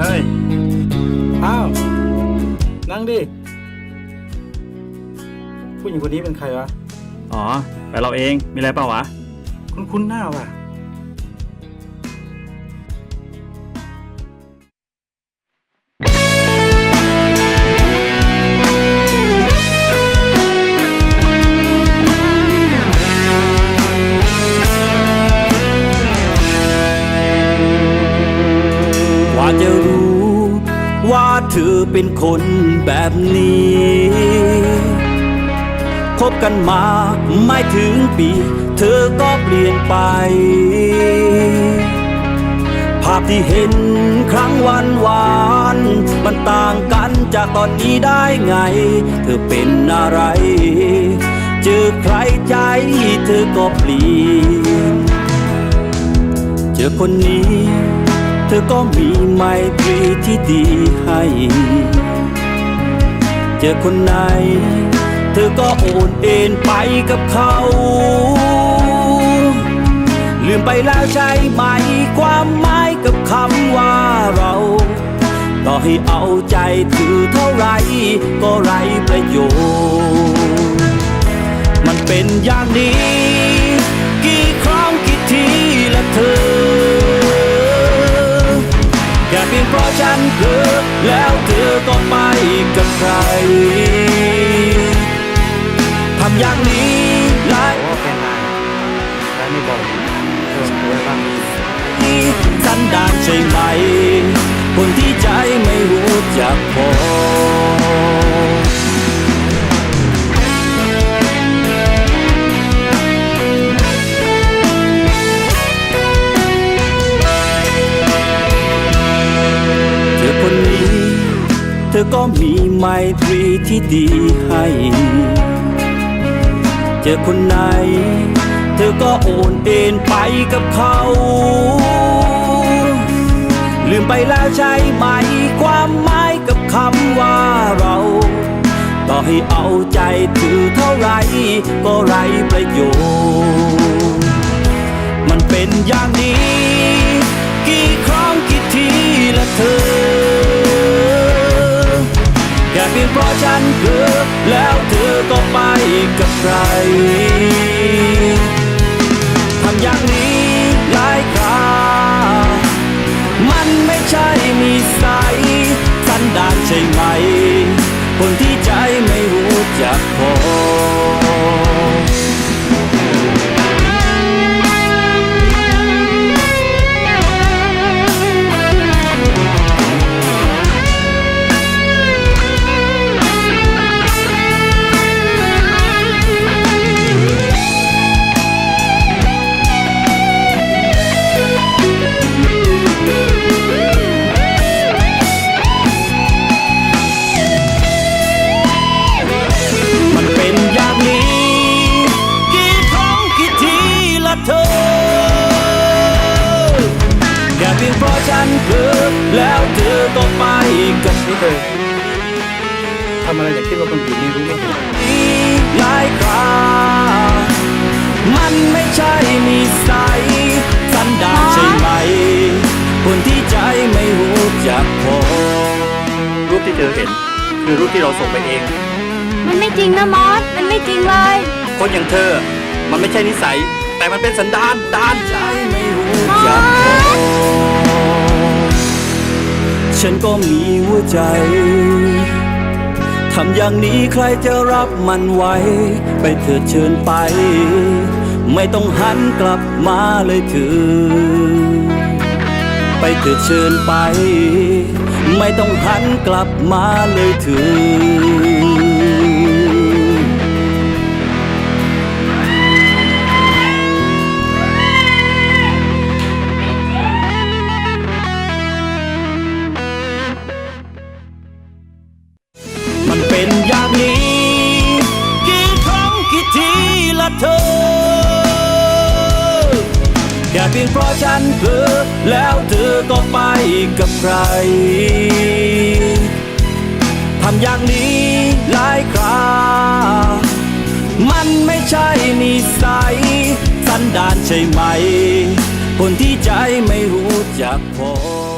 เฮ้ย อ้าว นั่งดิ ผู้หญิงคนนี้เป็นใครวะ อ๋อ แต่เราเอง มีอะไรเปล่าวะ คุณคุ้นๆหน้าว่ะ เธอเป็นคนแบบนี้ คบกันมาไม่ถึงปี เธอก็เปลี่ยนไป ภาพที่เห็นครั้งวันวาน มันต่างกันจากตอนนี้ได้ไง เธอเป็นอะไร เจอใครใจเธอก็เปลี่ยน เจอคนนี้ เธอก็มีไมตรีที่ดีให้ เจอคนไหน เธอก็โอนเอ็นไปกับเขา ลืมไปแล้วใช่ไหม ความหมายกับคำว่าเรา ต่อให้เอาใจถือเท่าไร ก็ไรประโยชน์ มันเป็นอย่างนี้ เธอ แล้วเธอก็ไปกับใครทำอย่างนี้หลายว่าเป็นนายแล้วไม่บอกเธอรู้บ้าง เธอก็มีไมตรีที่ดีให้ เจอคนไหน เธอก็โอนเอ็นไปกับเขา ลืมไปแล้วใช่ไหม ความหมายกับคำว่าเรา ต่อให้เอาใจถือเท่าไหรก็ไรประโย ฉันเกือแล้วเธอก็ไปกับใครทำอย่างนี้หลายครามันไม่ใช่มีสายสันดานใช่ไหม คนที่ใจไม่รู้จักพอ เพียงเพราะฉันเผลอแล้วเธอก็ไปกับนี่เธอทำอะไรจากคิดว่าคนอื่นไม่รู้เรื่องหลายครามันไม่ใช่นิสัยสันดานใช่ไหม คนที่ใจไม่รู้จักพอรูปที่เธอเห็น คือรูปที่เราส่งไปเอง มันไม่จริงนะมอส มันไม่จริงเลย คนอย่างเธอ มันไม่ใช่นิสัย แต่มันเป็นสันดานดานใจไม่รู้จัก ฉันก็มีหัวใจ ทำอย่างนี้ใครจะรับมันไว้ ไปเถิดเชิญไป ไม่ต้องหันกลับมาเลยเธอไปเถิดเชิญไป ไม่ต้องหันกลับมาเลยเธอ เป็นอย่างนี้กี่ครั้งกี่ทีละเธอแค่เพียงเพราะฉันเผลอแล้วเธอก็ไปกับใครทำอย่างนี้หลายครามันไม่ใช่นิสัยสันดานใช่ไหม คนที่ใจไม่รู้จักพอ